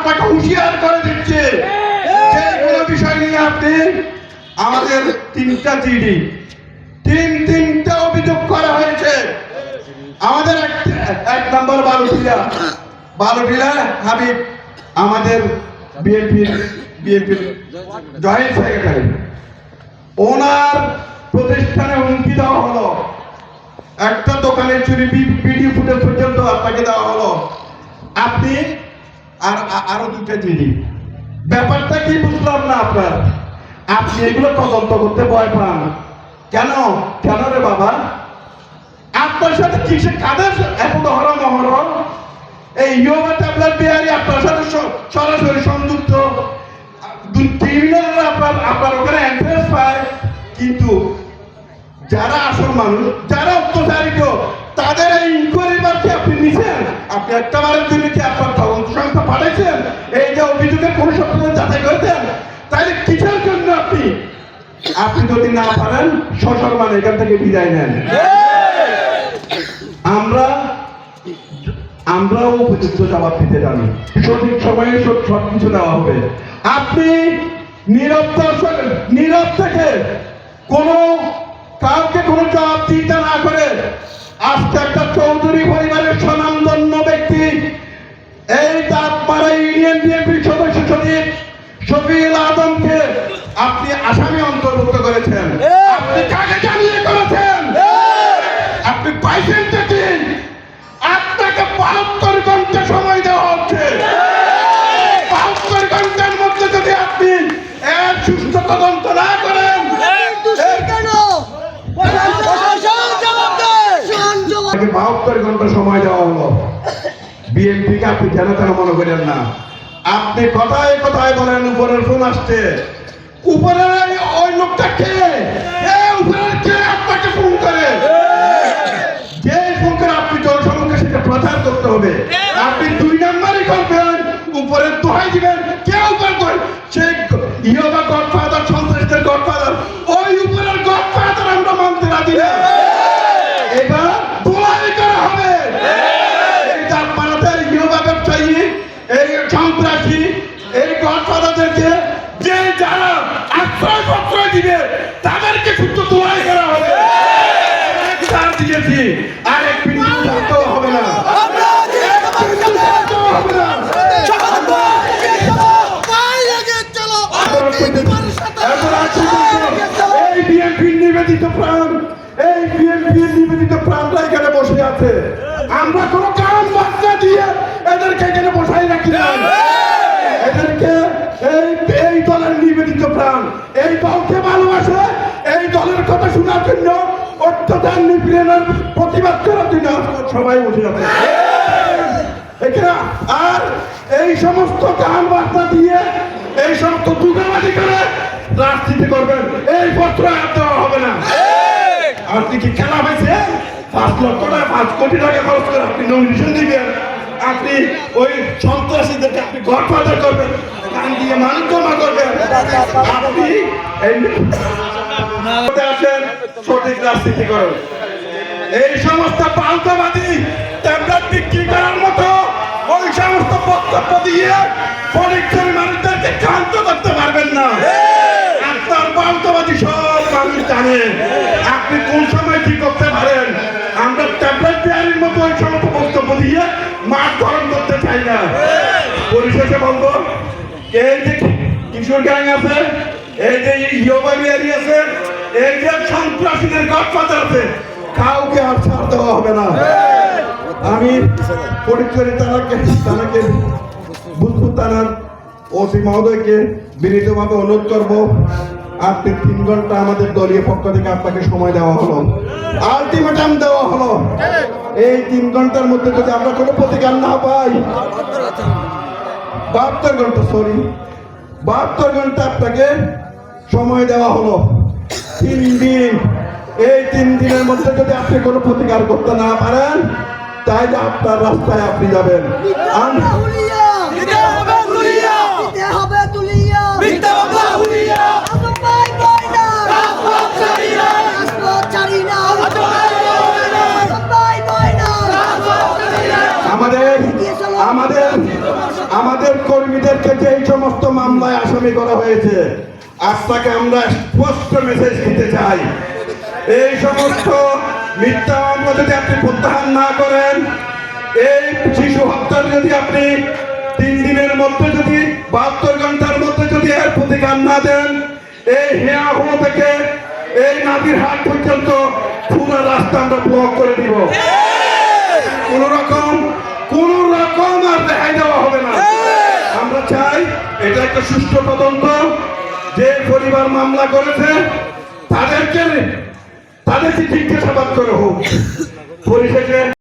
আপনাকে হুঁশিয়ার করে দিচ্ছে। যে কোনো বিষয় নিয়ে আপনি আমাদের তিনটা জিডি, তিন তিনটা অভিযোগ করা হয়েছে। আমাদের এক- নম্বর বালুটিলা বালুটিলা হাবিব আমাদের বিএনপির বিএনপির জয়েন্ট সেক্রেটারি। ওনার প্রতিষ্ঠানে হুমকি দেওয়া হলো। একটা দোকানের চুরি ভিডিও ফুটেজ পর্যন্ত আপনাকে দেওয়া হলো। আপনি আর আরও দুটা জিনিস। ব্যাপারটা কি বুঝলাম না আপনার? আপনি এগুলো তদন্ত করতে ভয় পান। কেন? কেন রে বাবা? আপনার সাথে কিসে কাদের এত হরম মহরম এই ইয়োগা ট্যাবলেট বিহারি আপনার সাথে সরাসরি সংযুক্ত। ক্রিমিনালরা আপনার আপনার ওখানে অ্যাড্রেস পায়। কিন্তু যারা আসল মানুষ, যারা অত্যাচারিত তাদের এই ইনকোয়ারি বাড়তে আপনি নিছেন আপনি একটা বারের কি আপনার তদন্ত সংস্থা পাঠাইছেন? এই যে অভিযোগের কোন যাচাই করেছেন, তাহলে কিসের জন্য আপনি? আপনি যদি না পারেন সসর মানে এখান থেকে বিদায় নেন। আমরা, আমরাও উপযুক্ত জবাব দিতে জানি। সঠিক সময়ে সব- কিছু দেওয়া হবে। আপনি নীরব দর্শক, নীরব থেকে কোনো কাউকে কোনো জবাব দিতে না আজকে একটা চৌধুরী পরিবারের স্বনামধন্য ব্যক্তি। এই দাঁতপাড়া ইউনিয়ন বিএনপির সদস্য সচিব শফিউল আদমকে আপনি আসামি অন্তর্ভুক্ত করেছেন। আপনি কাকে জানিয়ে করেছেন? আপনি পাইছেন কি? আপনাকে বাহাত্তর ঘণ্টা সময় দেওয়া হচ্ছে। বাহাত্তর ঘণ্টার মধ্যে যদি আপনি এর সুস্থ তদন্ত না করেন দোষী কেন প্রশাসন জবাব দেয় প্রশাসন জবাব আপনাকে বাহাত্তর ঘণ্টা সময় দেওয়া হলো। বিএনপিকে আপনি যেন তেন মনে করেন না। আপনি কথায় কথায় বলেন, উপরের ফোন আসছে। উপরের ওই লোকটা কে? এই সন্ত্রাসী এই গডফাদারদেরকে যে যারা আশ্রয় প্রশ্রয় দিবে তাদেরকে শুধু দোলাই করা হবে ছাড় দিয়েছি আর এক মিনিট থাকতেও হবে না এই বিএনপির নিবেদিত প্রাণ এখানে বসে আছে। আমরা কোনো বার্তা দিয়ে এদেরকে এখানে বসাই রাখি না এদেরকে এই এই দলের নিবেদিত প্রাণ। এই দলকে ভালোবাসে, এই দলের কথা শোনার জন্য অত্যাচার নিপীড়নের প্রতিবাদ করার জন্য সবাই আছে। এখানে আর এই সমস্ত গান বার্তা দিয়ে এই সমস্ত দুগাবাজি করে রাজনীতি করবেন। এই পত্র আর দেওয়া হবে না। আপনি কি খেলা হয়েছে? পাঁচ লক্ষ টাকা, পাঁচ কোটি টাকা খরচ করে আপনি নমিনেশন দিবেন। আপনি ওই সন্ত্রাসীদেরকে আপনি গডফাদার করবেন গান দিয়ে মানুষ জমা করবেন। আপনি আসেন, সঠিক রাজনীতি করেন। এই সমস্ত পাল্টাবাদী ট্যাবলেট বিক্রি করার মতো ওই সমস্ত বক্তব্য দিয়ে পরীক্ষার মানুষদেরকে ক্ষান্ত করতে এই যে কিশোর গ্যাং আছে, এই যে ইয়োবা বিহারি আছে, এই যে সন্ত্রাসীদের গডফাদার আছে, কাউকে আর ছাড় দেওয়া হবে না। আমি পরিচয় তারাকে তারাকে বুধবুদ থানার ওসি মহোদয়কে বিনীতভাবে অনুরোধ করব আপনি তিন ঘণ্টা আমাদের দলীয় পক্ষ থেকে আপনাকে সময় দেওয়া হলো, আলটিমেটাম দেওয়া হলো। এই তিন ঘণ্টার মধ্যে যদি আমরা কোনো প্রতিকার না পাই বাহাত্তর ঘণ্টা সরি বাহাত্তর ঘণ্টা আপনাকে সময় দেওয়া হলো। তিন দিন, এই তিন দিনের মধ্যে যদি আপনি কোনো প্রতিকার করতে না পারেন তাই আপনার রাস্তায় আপনি যাবেন। আমাদের আমাদের কর্মীদেরকে যে এই সমস্ত মামলায় আসামি করা হয়েছে আজ তাকে আমরা স্পষ্ট মেসেজ দিতে চাই। এই সমস্ত মিথ্যা মামলা যদি আপনি প্রত্যাহার না করেন, এই শিশু হত্যার যদি আপনি তিন দিনের মধ্যে যদি, বাহাত্তর ঘণ্টার মধ্যে যদি এর প্রতিকার না দেন, এই হেয়াহো থেকে এই নাদির হাট পর্যন্ত পুরো রাস্তা আমরা ব্লক করে দিব। কোন রকম কোন রকম আর দেখাই দেওয়া হবে না। আমরা চাই এটা একটা সুষ্ঠু তদন্ত। যে পরিবার মামলা করেছে তাদেরকে তাদেরকে জিজ্ঞাসাবাদ করে হোক। পরিশেষে